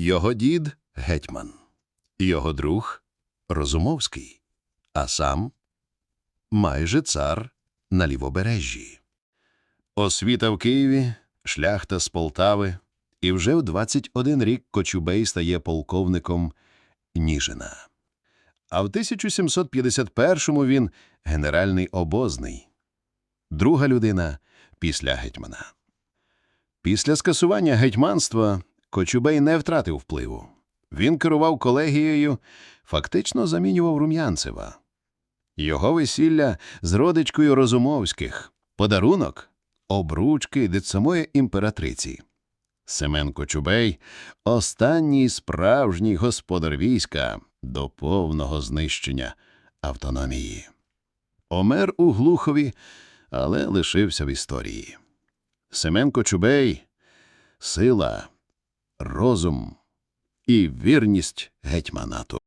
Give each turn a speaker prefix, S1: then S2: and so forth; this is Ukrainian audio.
S1: Його дід гетьман, його друг Розумовський, а сам майже цар на лівобережжі. Освіта в Києві, шляхта з Полтави, і вже в 21 рік Кочубей стає полковником Ніжина. А в 1751-му він генеральний обозний, друга людина після гетьмана. Після скасування гетьманства Кочубей не втратив впливу. Він керував колегією, фактично замінював Рум'янцева. Його весілля з родичкою Розумовських, подарунок – обручки від самої імператриці. Семен Кочубей – останній справжній господар війська до повного знищення автономії. Омер у Глухові, але лишився в історії. Семен Кочубей – сила, розум і вірність гетьманату.